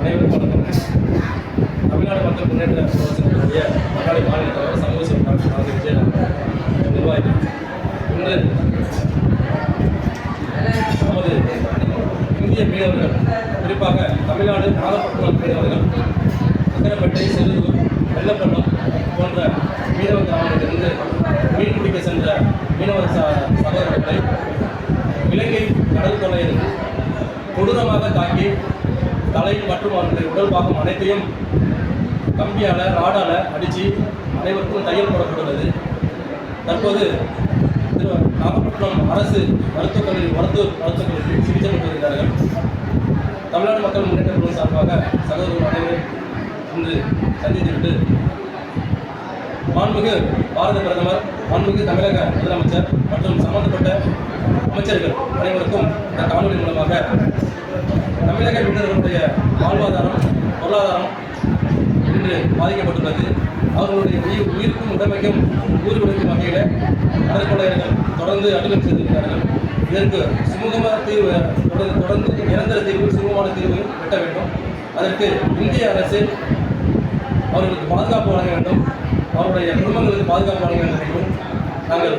அனைவரும் வணக்கம். தமிழ்நாடு மக்கள் முன்னேற்ற கழகத்தினுடைய மகாடி மாநில தலைவர் சமூக சேவகர் டாக்டர் விஜயன் நிர்வாகி இன்று நமது இந்திய மீனவர்கள் குறிப்பாக தமிழ்நாடு நாகப்பட்டினம் மீனவர்கள் அக்கரைப்பட்டை செல்லூர் வெள்ளப்பள்ளம் போன்ற மீனவ கிராமங்களிலிருந்து மீன் பிடிக்க சென்ற மீனவ ச- சகோதரர்களை இலங்கை கடல் கொள்ளையர் கொடூரமாக தாக்கி தலை மற்றும் அவர்களுடைய உடல் பாகம் அனைத்தையும் கம்பியால் ராடால் அடித்து அனைவருக்கும் தையல் போடப்பட்டுள்ளது. தற்போது திரு நாகப்பட்டினம் அரசு மருத்துவக் கல்லூரி மருத்துவ மருத்துவக் கல்லூரியில் சிகிச்சை பெற்று வருகிறார்கள். தமிழ்நாடு மக்கள் முன்னேற்ற குழு சார்பாக சகோதரர் அனைவரும் இன்று சந்தித்துவிட்டு மாண்புமிகு பாரத பிரதமர் மாண்புமிகு தமிழக முதலமைச்சர் மற்றும் சம்பந்தப்பட்ட அமைச்சர்கள் அனைவருக்கும் இந்த காணொலி மூலமாக தமிழக மீனவர்களுடைய வாழ்வாதாரம் பொருளாதாரம் இன்று பாதிக்கப்பட்டுள்ளது. அவர்களுடைய உயிர் உயிருக்கும் உடமைக்கும் ஊர் விடுக்கும் வகையில் கடற்கொள்ளையர்கள் தொடர்ந்து அலுவலம் செய்திருக்கிறார்கள் இதற்கு சுமூகமான தீர்வு தொடர்ந்து தொடர்ந்து நிரந்தர தீர்வு சுமூகமான தீர்வு எட்ட வேண்டும். அதற்கு இந்திய அரசு அவர்களுக்கு பாதுகாப்பு வழங்க வேண்டும். அவருடைய குடும்பங்களுக்கு பாதுகாப்பு வழங்க வேண்டும். என்றும் நாங்கள்